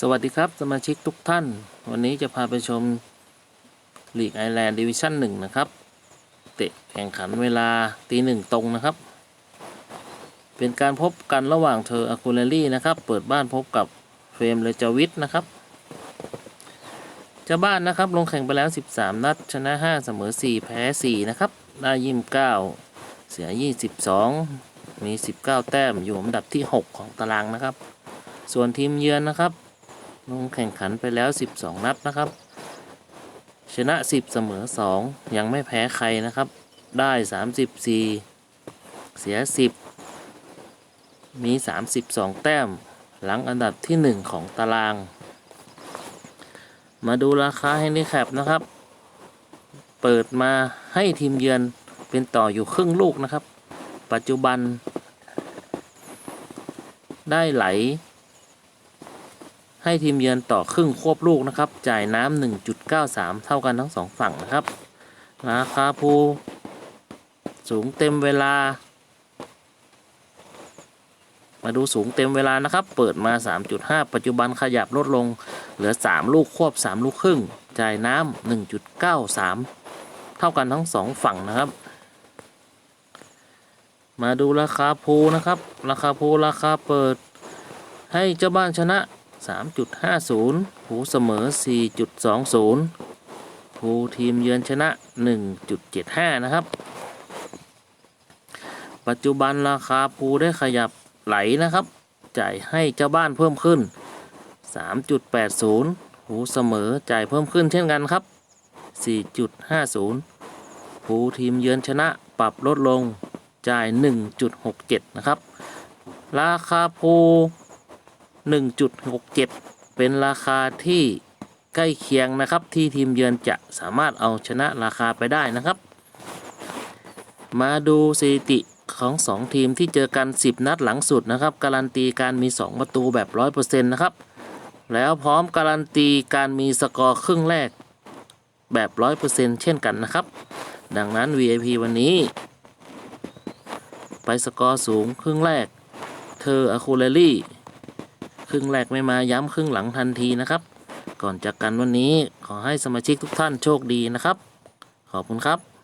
สวัสดีครับ สมาชิกทุกท่าน วันนี้จะพาไปชมลีกไอแลนด์ดิวิชั่นหนึ่งนะครับ เตะแข่งขันเวลาตีหนึ่งตรงนะครับ เป็นการพบกันระหว่างเธออากูเลรี่นะครับ เปิดบ้านพบกับเฟรมเลจวิทนะครับเจ้าบ้านนะครับลงแข่งไปแล้ว 13 นัด ชนะ 5 เสมอ 4 แพ้ 4 นะครับ ได้ยิม9เสีย 22 มี 19 แต้มอยู่อันดับที่ 6 ของตารางนะครับ ส่วนทีมเยือนนะครับ ลงแข่งขันไปแล้ว 12 นัดนะครับ ชนะ 10 เสมอ 2 ยังไม่แพ้ใครนะครับ ได้ 34 เสีย 10 มี 32 แต้ม หลังอันดับที่ 1 ของตาราง มาดูราคาให้นี่แคปนะครับ เปิดมาให้ทีมเยือนเป็นต่ออยู่ครึ่งลูกนะครับ ปัจจุบัน ได้ไหล ให้ทีมเยือนต่อครึ่งควบลูกนะครับ จ่ายน้ำ1.93 เท่ากันทั้งสองฝั่งนะครับราคาภูสูงเต็มเวลา มาดูสูงเต็มเวลานะครับ เปิดมา 3.5 ปัจจุบันขยับลดลง เหลือ 3 ลูกควบ 3 ลูกครึ่ง จ่ายน้ำ1.93 เท่ากันทั้งสองฝั่งนะครับ มาดูราคาภูนะครับ ราคาภูราคาเปิดให้เจ้าบ้านชนะ 3.50 หูเสมอ 4.20 หูทีมเยือนชนะ 1.75 นะครับ ปัจจุบันราคาภูได้ขยับไหลนะครับ จ่ายให้เจ้าบ้านเพิ่มขึ้น 3.80 หูเสมอจ่ายเพิ่มขึ้นเช่นกันครับ 4.50 หูทีมเยือนชนะปรับลดลงจ่าย 1.67 นะครับ ราคาภู 1.67 เป็นราคาที่ใกล้เคียงนะครับ ที่ทีมเยือนจะสามารถเอาชนะราคาไปได้นะครับ มาดูสถิติของ 2 ทีมที่เจอกัน 10 นัดหลังสุดนะครับ การันตีการมี 2 ประตูแบบ 100%นะครับ แล้วพร้อมการันตีการมีสกอร์ครึ่งแรกแบบ 100%เช่นกันนะครับ ดังนั้น VIP วันนี้ ไปสกอร์สูงครึ่งแรก เธออะคูเลลี่ ครึ่งแรกไม่มาย้ำครึ่งหลังทันทีนะครับ ก่อนจากกันวันนี้ขอให้สมาชิกทุกท่านโชคดีนะครับ ขอบคุณครับ